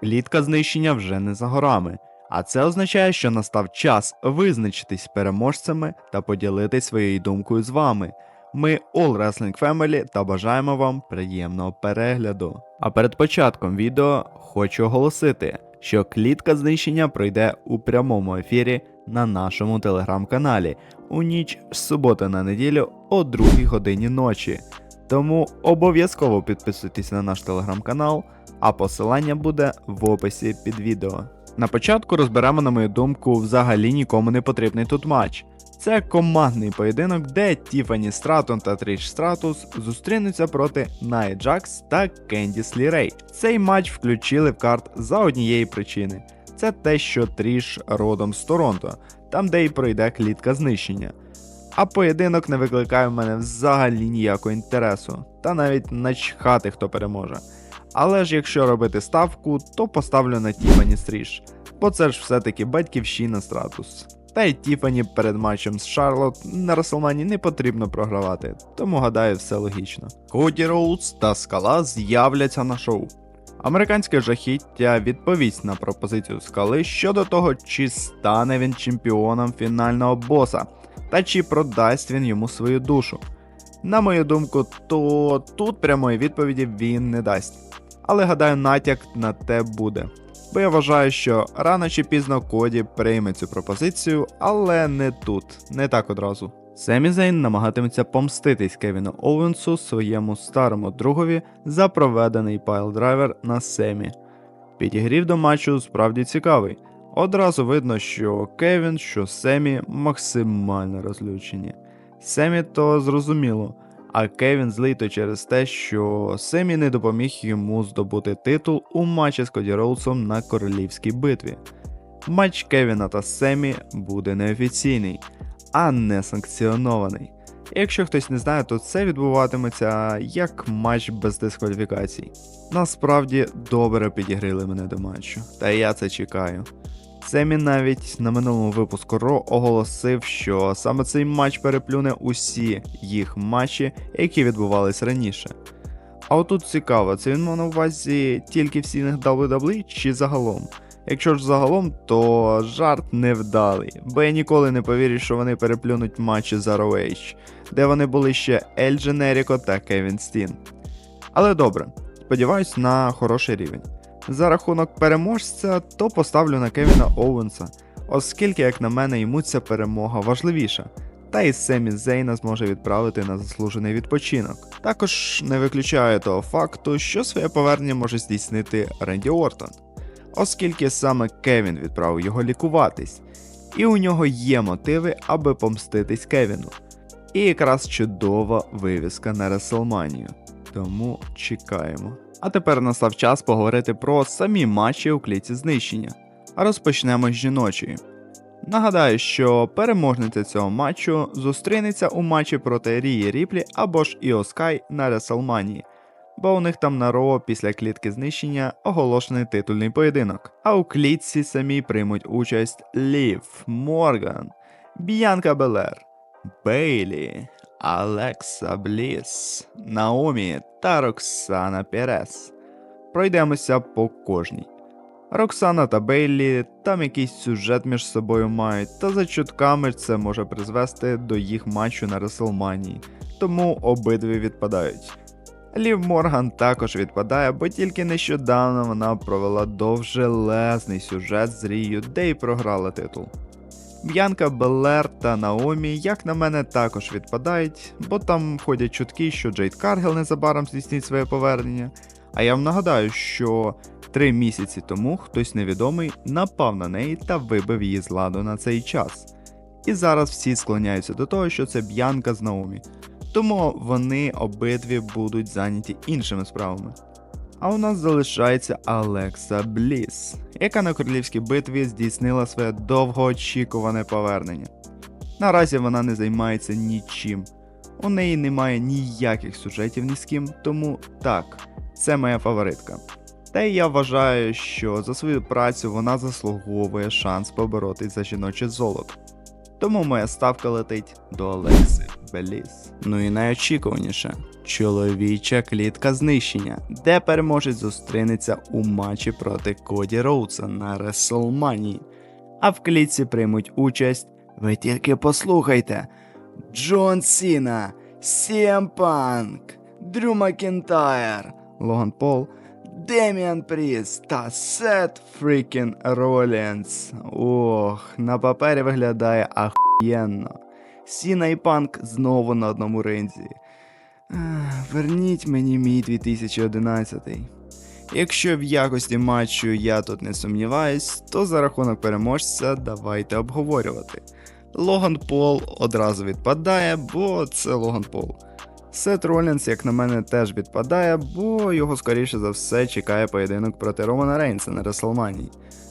Клітка знищення вже не за горами, а це означає, що настав час визначитись переможцями та поділитись своєю думкою з вами. Ми All Wrestling Family та бажаємо вам приємного перегляду. А перед початком відео хочу оголосити, що клітка знищення пройде у прямому ефірі на нашому телеграм-каналі у ніч з суботи на неділю о 2 годині ночі. Тому обов'язково підписуйтесь на наш телеграм-канал, а посилання буде в описі під відео. На початку розберемо, на мою думку, взагалі нікому не потрібний тут матч. Це командний поєдинок, де Тіфані Стратон та Тріш Стратус зустрінуться проти Ная Джакс та Кендіс Лірей. Цей матч включили в карт за однієї причини: це те, що Тріш родом з Торонто, там де й пройде клітка знищення. А поєдинок не викликає в мене взагалі ніякого інтересу, та навіть начхати, хто переможе. Але ж якщо робити ставку, то поставлю на Тіфані Стріш, бо це ж все-таки батьківщина Стратус. Та й Тіфані перед матчем з Шарлот на Расселмані не потрібно програвати, тому гадаю, все логічно. Коді Роудс та Скала з'являться на шоу. Американське жахіття відповість на пропозицію скали щодо того, чи стане він чемпіоном фінального боса, та чи продасть він йому свою душу. На мою думку, то тут прямої відповіді він не дасть. Але гадаю, натяк на те буде. Бо я вважаю, що рано чи пізно Коді прийме цю пропозицію, але не тут, не так одразу. Семі Зейн намагатиметься помститись Кевіну Оуенсу, своєму старому другові, за проведений пайл-драйвер на Семі. Підігрів до матчу справді цікавий. Одразу видно, що Кевін, що Семі максимально розлючені. Семі то зрозуміло, а Кевін злий то через те, що Семі не допоміг йому здобути титул у матчі з Коді Роудсом на королівській битві. Матч Кевіна та Семі буде неофіційний, а не санкціонований. Якщо хтось не знає, то це відбуватиметься як матч без дискваліфікацій. Насправді добре підігрили мене до матчу, та я це чекаю. Семі навіть на минулому випуску Ро оголосив, що саме цей матч переплюне усі їх матчі, які відбувались раніше. А отут цікаво, це він мав на увазі тільки в стінах WWE чи загалом? Якщо ж загалом, то жарт невдалий, бо я ніколи не повірю, що вони переплюнуть матчі за ROH, де вони були ще Ель Дженеріко та Кевін Стін. Але добре, сподіваюсь на хороший рівень. За рахунок переможця, то поставлю на Кевіна Оуенса, оскільки, як на мене, йому ця перемога важливіша. Та і Семі Зейна зможе відправити на заслужений відпочинок. Також не виключаю того факту, що своє повернення може здійснити Ренді Ортон, оскільки саме Кевін відправив його лікуватись, і у нього є мотиви, аби помститись Кевіну. І якраз чудова вивіска на Реселманію. Тому чекаємо. А тепер настав час поговорити про самі матчі у кліці знищення. А розпочнемо з жіночої. Нагадаю, що переможниця цього матчу зустрінеться у матчі проти Рії Ріплі або ж Іо Скай на Реселманії, бо у них там на Ро після клітки знищення оголошений титульний поєдинок. А у клітці самі приймуть участь Лів, Морган, Б'янка Белер, Бейлі, Алекса Бліс, Наомі та Роксана Перес. Пройдемося по кожній. Роксана та Бейлі там якийсь сюжет між собою мають, та за чутками це може призвести до їх матчу на Реселманії, тому обидві відпадають. Лів Морган також відпадає, бо тільки нещодавно вона провела довжелезний сюжет з Рією, де й програла титул. Б'янка Белер та Наомі, як на мене, також відпадають, бо там ходять чутки, що Джейд Каргел незабаром здійснить своє повернення. А я вам нагадаю, що три місяці тому хтось невідомий напав на неї та вибив її з ладу на цей час. І зараз всі склоняються до того, що це Б'янка з Наомі. Тому вони обидві будуть зайняті іншими справами. А у нас залишається Алекса Бліс, яка на королівській битві здійснила своє довгоочікуване повернення. Наразі вона не займається нічим. У неї немає ніяких сюжетів ні з ким, тому так, це моя фаворитка. Та й я вважаю, що за свою працю вона заслуговує шанс поборотись за жіноче золото. Тому моя ставка летить до Алекси Беліс. Ну і найочікуваніше чоловіча клітка знищення, де переможець зустрінеться у матчі проти Коді Роудса на Реслманії. А в клітці приймуть участь. Ви тільки послухайте: Джон Сіна, Сіам Панк, Дрю Макінтайр, Логан Пол, Деміан Пріс та Сет Фрікін Ролінс. Ох, на папері виглядає ахуєнно. Сіна і Панк знову на одному ринзі. Верніть мені мій 2011. Якщо в якості матчу я тут не сумніваюсь, то за рахунок переможця давайте обговорювати. Логан Пол одразу відпадає, бо це Логан Пол. Сет Ролінс, як на мене, теж відпадає, бо його скоріше за все чекає поєдинок проти Романа Рейнса на Реслманії.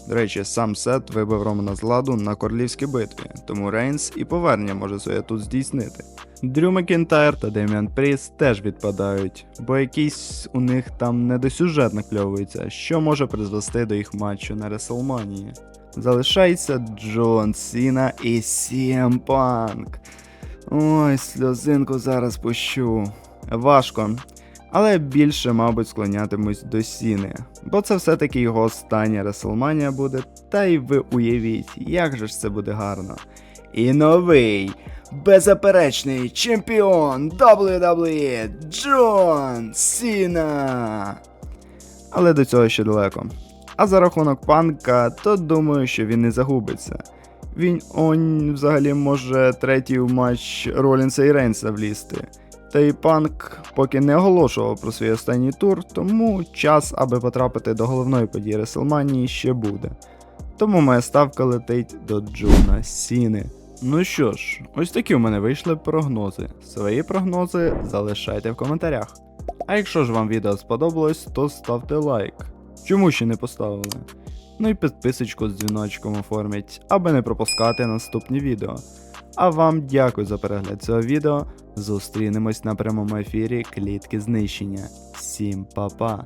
До речі, сам Сет вибив Романа з ладу на королівській битві, тому Рейнс і повернення може своє тут здійснити. Дрю Макінтайр та Деміан Пріс теж відпадають, бо якийсь у них там недосюжет накльовується, що може призвести до їх матчу на Реслманії. Залишається Джон Сіна і Сіам Панк. Ой, сльозинку зараз пущу. Важко. Але більше, мабуть, склонятимусь до Сіни, бо це все-таки його остання Реслманія буде, та й ви уявіть, як же ж це буде гарно. І новий, беззаперечний чемпіон WWE Джон Сіна. Але до цього ще далеко. А за рахунок панка, то думаю, що він не загубиться. Він он взагалі може третій у матч Ролінса і Рейнса влізти. Та й панк поки не оголошував про свій останній тур, тому час, аби потрапити до головної події Реселманії, ще буде. Тому моя ставка летить до Джона Сіни. Ну що ж, ось такі у мене вийшли прогнози. Свої прогнози залишайте в коментарях. А якщо ж вам відео сподобалось, то ставте лайк. Чому ще не поставили? Ну і підписочку з дзвіночком оформіть, аби не пропускати наступні відео. А вам дякую за перегляд цього відео. Зустрінемось на прямому ефірі клітки знищення. Всім па-па!